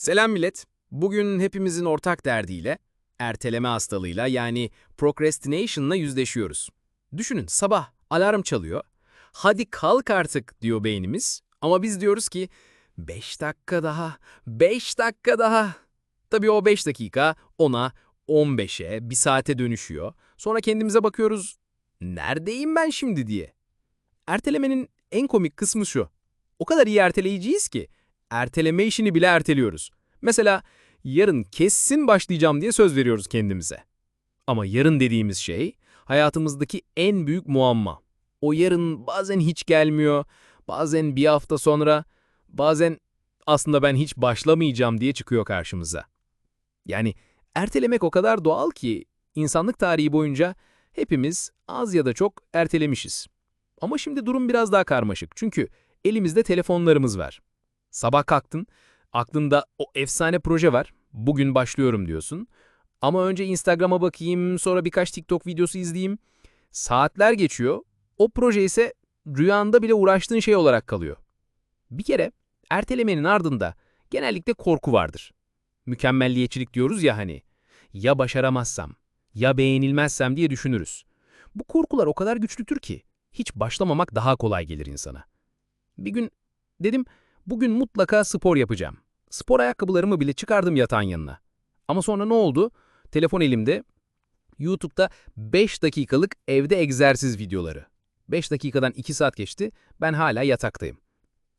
Selam millet. Bugün hepimizin ortak derdiyle, erteleme hastalığıyla yani procrastination'la yüzleşiyoruz. Düşünün sabah alarm çalıyor. Hadi kalk artık diyor beynimiz. Ama biz diyoruz ki 5 dakika daha, 5 dakika daha. Tabii o 5 dakika ona 15'e, 1 saate dönüşüyor. Sonra kendimize bakıyoruz. Neredeyim ben şimdi diye. Ertelemenin en komik kısmı şu. O kadar iyi erteleyiciyiz ki erteleme işini bile erteliyoruz. Mesela yarın kesin başlayacağım diye söz veriyoruz kendimize. Ama yarın dediğimiz şey hayatımızdaki en büyük muamma. O yarın bazen hiç gelmiyor, bazen bir hafta sonra, bazen aslında ben hiç başlamayacağım diye çıkıyor karşımıza. Yani ertelemek o kadar doğal ki insanlık tarihi boyunca hepimiz az ya da çok ertelemişiz. Ama şimdi durum biraz daha karmaşık çünkü elimizde telefonlarımız var. Sabah kalktın, aklında o efsane proje var, bugün başlıyorum diyorsun. Ama önce Instagram'a bakayım, sonra birkaç TikTok videosu izleyeyim. Saatler geçiyor, o proje ise rüyanda bile uğraştığın şey olarak kalıyor. Bir kere ertelemenin ardında genellikle korku vardır. Mükemmelliyetçilik diyoruz ya hani. Ya başaramazsam, ya beğenilmezsem diye düşünürüz. Bu korkular o kadar güçlüdür ki hiç başlamamak daha kolay gelir insana. Bir gün dedim bugün mutlaka spor yapacağım. Spor ayakkabılarımı bile çıkardım yatağın yanına. Ama sonra ne oldu? Telefon elimde. YouTube'da 5 dakikalık evde egzersiz videoları. 5 dakikadan 2 saat geçti, ben hala yataktayım.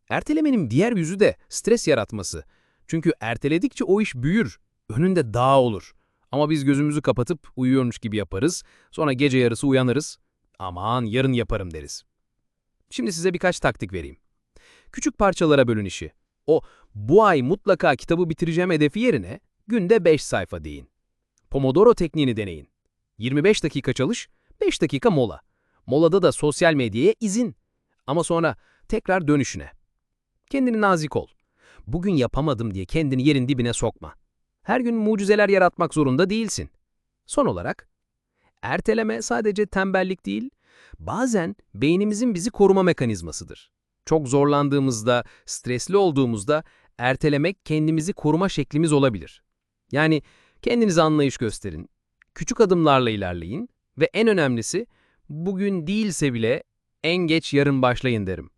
Ertelemenin diğer yüzü de stres yaratması. Çünkü erteledikçe o iş büyür, önünde dağ olur. Ama biz gözümüzü kapatıp uyuyormuş gibi yaparız, sonra gece yarısı uyanırız. Aman yarın yaparım deriz. Şimdi size birkaç taktik vereyim. Küçük parçalara bölün işi. O bu ay mutlaka kitabı bitireceğim hedefi yerine günde 5 sayfa deyin. Pomodoro tekniğini deneyin. 25 dakika çalış, 5 dakika mola. Molada da sosyal medyaya izin. Ama sonra tekrar dönüşüne. Kendini nazik ol. Bugün yapamadım diye kendini yerin dibine sokma. Her gün mucizeler yaratmak zorunda değilsin. Son olarak, erteleme sadece tembellik değil, bazen beynimizin bizi koruma mekanizmasıdır. Çok zorlandığımızda, stresli olduğumuzda ertelemek kendimizi koruma şeklimiz olabilir. Yani kendinize anlayış gösterin, küçük adımlarla ilerleyin ve en önemlisi bugün değilse bile en geç yarın başlayın derim.